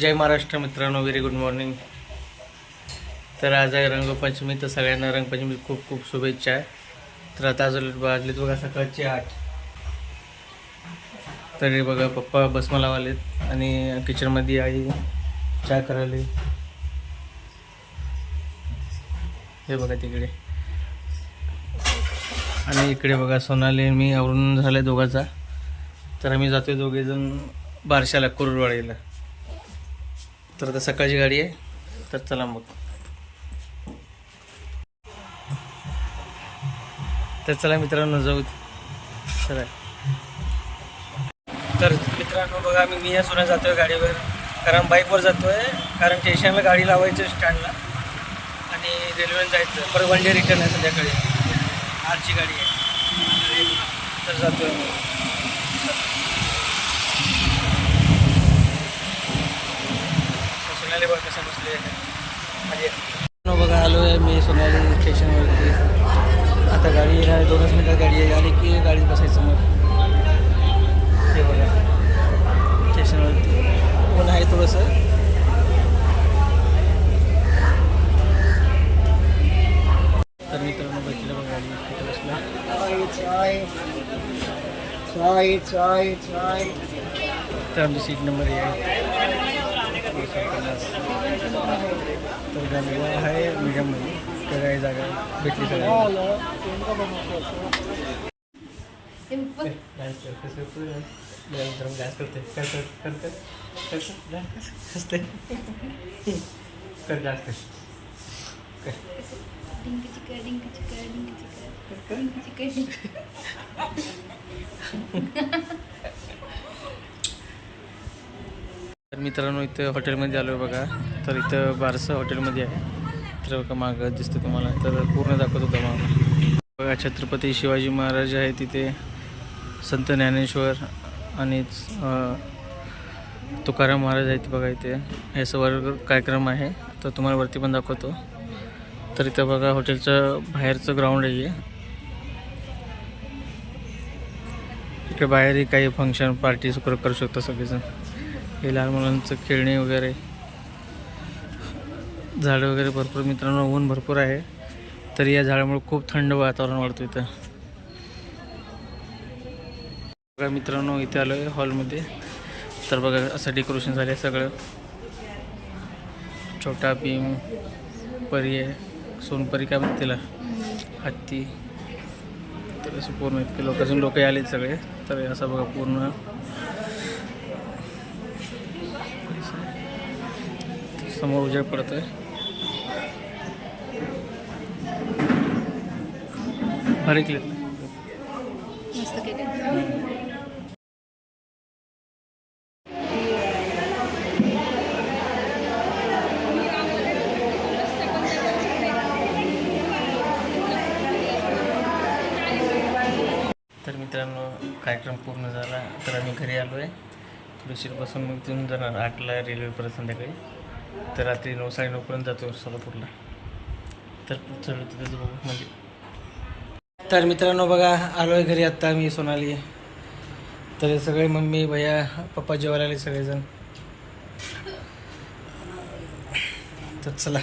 जय महाराष्ट्र मित्रांनो very good morning तर आज आहे रंगपंचमी तर सगळ्यांना रंगपंचमी खूप खूप शुभेच्छा आहे. तर आता आज वाजलेत बघा सकाळचे आठ. तरी बघा पप्पा बसमा लावालेत आणि किचनमध्ये आई चहा करायला हे बघा तिकडे. आणि इकडे बघा सोनाली मी आवरून झालं दोघाचा. तर आम्ही जातोय दोघेजण बारशाला कुरुडवाडीला तर आता सकाळची गाडी आहे तर चला मग. तर चला मित्रांनो जाऊ. चला. तर मित्रांनो बघा मी मी या जातो जातोय गाडीवर. कारण बाईकवर जातोय. कारण स्टेशनला गाडी लावायचं स्टँडला आणि रेल्वेने जायचं. परत वन डे रिटर्न आहे संध्याकाळी. आजची गाडी आहे. तर जातोय मी सोनाली म्हणजे बघा आलो आहे मी सोनाली स्टेशनवरती आता गाडी येणार दोनच मिनिटात गाडी आहे आली की गाडीत बसायचं मग? हे बघा स्टेशनवरती ऊन आहे थोडंसं. तर मित्रांनो बघितलं बघा गाडी कुठे बसला? चाय try, try. तर आमची सीट नंबर आहे तर गाडी आहे मीडियममध्ये सगळ्या जागा भेटली सगळ्यांना डान्स कर कसं करतो करते कर डान्स कर डिंक डिंक डिंक डिंक तर मित्रांनो इथं हॉटेलमध्ये आलो आहे बघा. तर इथं बारसं हॉटेलमध्ये आहे. तर बघा मागं दिसतं तुम्हाला. तर पूर्ण दाखवत होतं मागं बघा छत्रपती शिवाजी महाराज आहे तिथे. संत ज्ञानेश्वर आणि तुकाराम महाराज आहेत बघा इथे. हे सर्व कार्यक्रम आहे. तर तुम्हाला वरती पण दाखवतो. तर इथं बघा हॉटेलचं बाहेरचं ग्राउंड आहे इकडे बाहेरही काही फंक्शन पार्टी करू करू शकता सगळेजण. हे लहान मुलांचं खेळणे वगैरे. झाडं वगैरे भरपूर मित्रांनो ऊन भरपूर आहे. तरी या झाडामुळे खूप थंड वातावरण वाढतं इथं. बघा मित्रांनो इथे आलो आहे हॉलमध्ये. तर बघा असं डेकोरेशन झालं आहे सगळं. छोटा भीम परी आहे. सोनपरी काय म्हणते तिला? हत्ती. तर असं पूर्ण इतके लोक अजून लोक आलेत सगळे. तर असं बघा पूर्ण. समोर उजेड पडतोय. भारी क्लिप तर मित्रांनो कार्यक्रम पूर्ण झाला तर आम्ही घरी आलो आहे थोडीशीर मग तिथून जाणार आठला रेल्वेपर्यंत संध्याकाळी. तर रात्री नऊ साडेनऊपर्यंत जातो सोलापूरला. तर चल तिथेच बघू म्हणजे तर मित्रांनो बघा आलो आहे घरी आत्ता मी सोनाली. तर सगळे मम्मी भैया पप्पा जेवायला आले सगळेजण. तर चला.